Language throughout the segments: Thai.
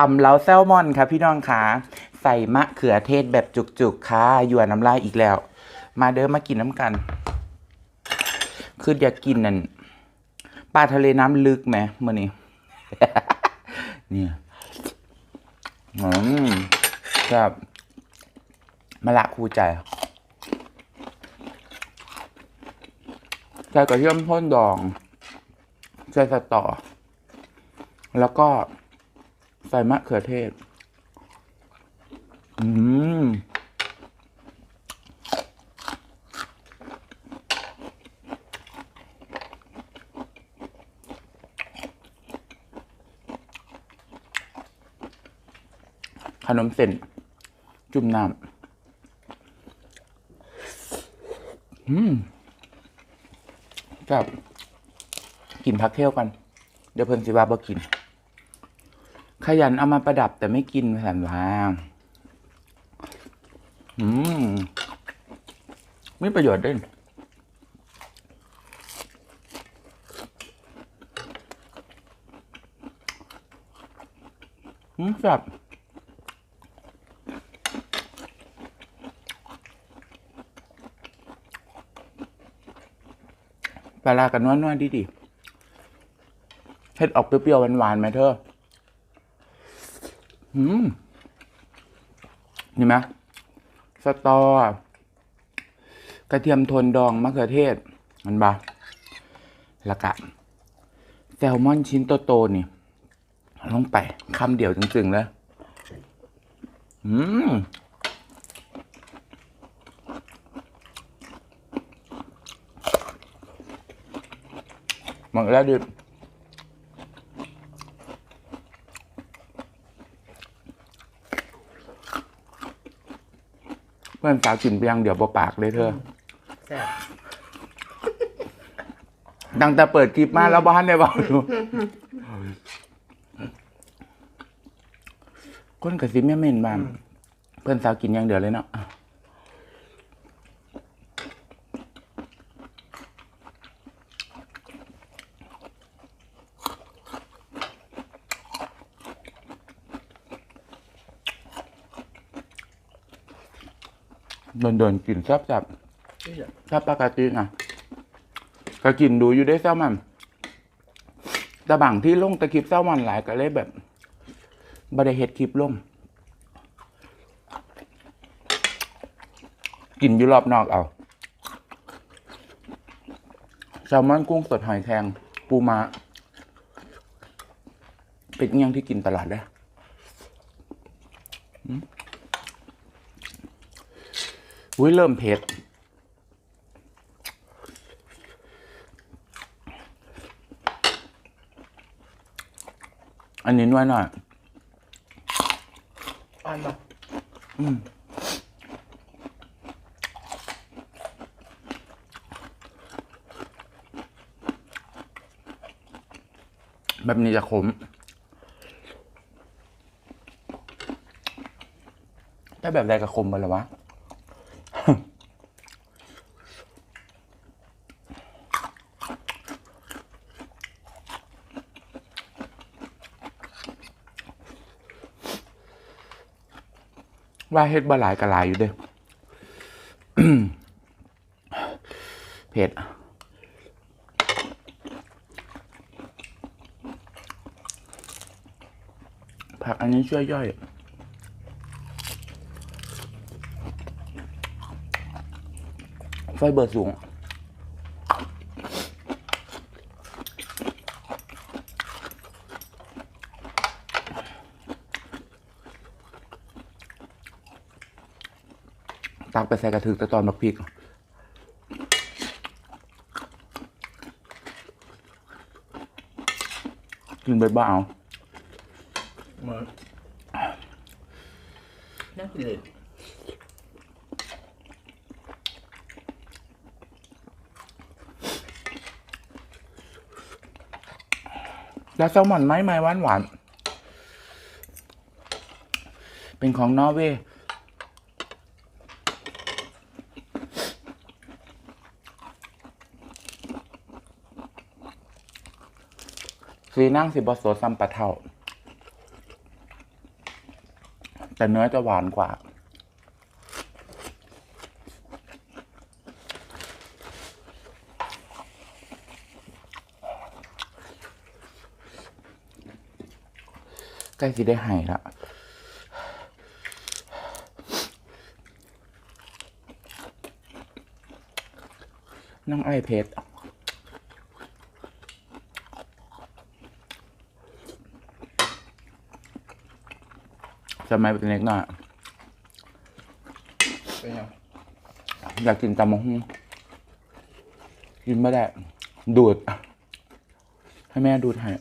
ตำเล้าแซลมอนค่ะพี่น้องค่ะใส่มะเขือเทศแบบจุกๆค่ะหยวนน้ำลายอีกแล้ว มาเด้อมากินน้ำกัน คืออยากกินนั่นปลาทะเลน้ำลึกไหมเมื่อนี้เนี่ยอืมครับมาละคูใจใส่กระเทียมพ่นดองใส่สตอ แล้วก็ ใส่มะเขือเทศ อืมขนมเส้น จุ่มน้ำอืมกับกินพักเที่ยวกัน เดี๋ยวเพิ่นสิว่าบ่กิน ขยันเอามาประดับแต่ไม่กินแผ่นว่าอืมมีประโยชน์ด้วยอืมแบบปลาร้ากันนวลๆดีๆเฮ็ดออกเปรี้ยวๆหวานๆไหมเธอ อืมนี่ไหมสตอกระเทียมโทนดองมะเขือเทศ มันบาล้วก็แซลมอนชิ้นโตๆนี่ ลงไปคำเดียวจึงๆเลยอืมหมดแล้วดิ เพื่อนสาวกินเพียงเดี๋ยวบปากเลยเธอแซ่บตั้งแต่เปิดคลิปมาแล้วบ้านได้บอกอยู่คนกระซิบแม่เม่นบ้างเพื่อนสาวกินอย่างเดียวเลยเนาะ เดินๆกินแซ่บๆนี่แหละถ้าปกตินะก็กินดูอยู่ได้แซลมอนแต่บางที่ลงแต่คลิปแซลมอนหลายก็เลยแบบบริเฮ็ดคลิปลงกินอยู่รอบนอกเอาแซลมอนกุ้งสดหอยแครงปูมา เป็นอหยังที่กินตลาดได้อื อุ้ยเริ่มเผ็ด อันนี้น้อยหน่อยอ่านมาอืมแบบนี้จะขมถ้าแบบใดก็ขมไปแล้ววะ ว่าเฮ็ดบ่หลายก็หลายอยู่เด้อเผ็ดผักอันนี้ช่วยย่อยไฟเบอร์สูง ตักไปใส่กระถึกแต่ตอนบักพริกกินไปบ้าเอาเหมือนน่ากินเลยแล้วแซลมอนไหมไหมหวานหวานๆเป็นของนอร์เวย์ สีนั่งสิบอสโซซัมปะเท่า แต่เนื้อจะหวานกว่า ใกล้สิได้หายละน้องไอเพชร สมัยเป็นเล็กหน่อยเป็นยังอยากกินตำมะฮุ่งกินไม่ได้ ดูด ให้แม่ดูดให้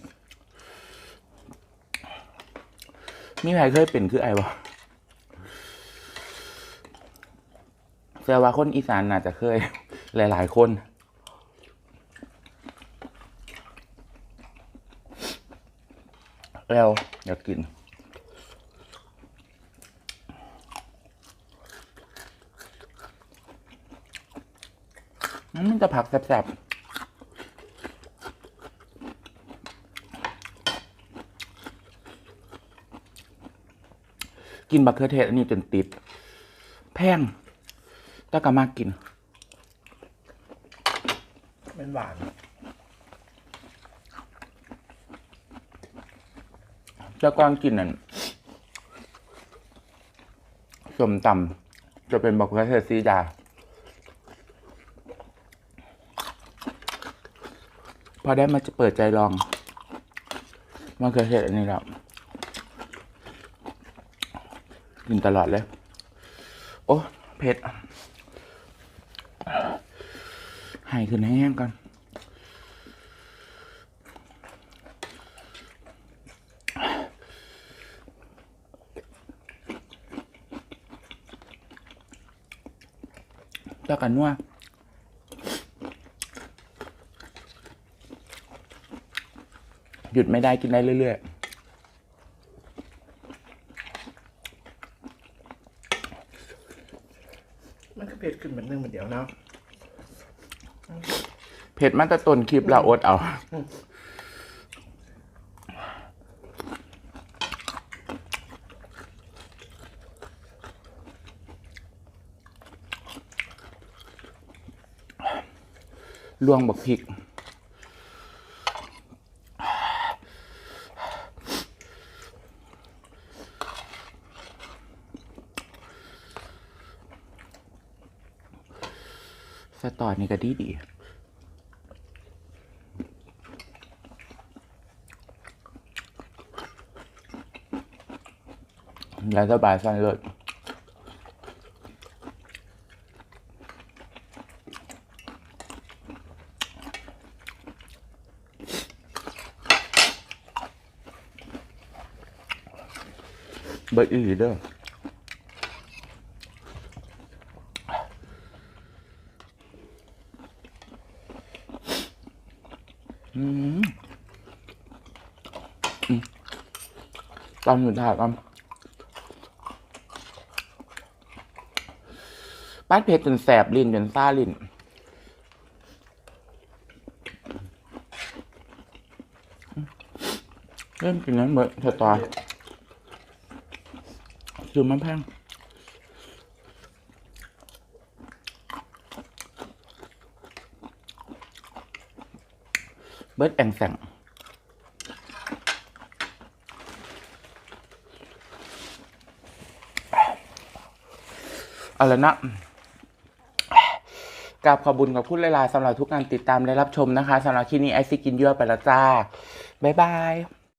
มีใครเคยเป็นคือไอวะแต่ว่าคนอีสานน่าจะเคย หลาย ๆ คนแล้วอยากกิน มันจะผักแซ่บๆ กินบักเขือเทศอันนี้จนติด แพงแต่ก็มากกินมันหวานเจ้าก้อนกินนั่นสมตำจะเป็นบักเขือเทศซีดา อได้มาจะเปิดใจลองมะเขือเทศอันนี้แล้วกินตลอดเลย โอ้เผ็ดให้ขึ้นแห้งก่อนเจ้ากันนัว หยุดไม่ได้กินได้เรื่อยมันก็เผ็ดขึ้นเหมือนนึงเหมือนเดียวเนาะๆเผ็ดมันจะต้นคลิปเราอดเอา ลวงบักพริก สตอนี่ก็ดีดียายสบายสั้นเลิศเบิดอีหลีเด้ออืมอืม ตอนอยู่ถ่ายกันป้านเพชรจนแสบลิ้นจนซ่าลิ้นเริ่มกินนั้นเบิดเถอะต่อคือมันแพง เบิร์ดแองแสงเอาละนะกราบขอบุญกับคุณหลาสำหรับทุกการติดตามและรับชมนะคะสำหรับที่นี้ไอซิกินยั่อไปแล้วจ้า บ๊ายบาย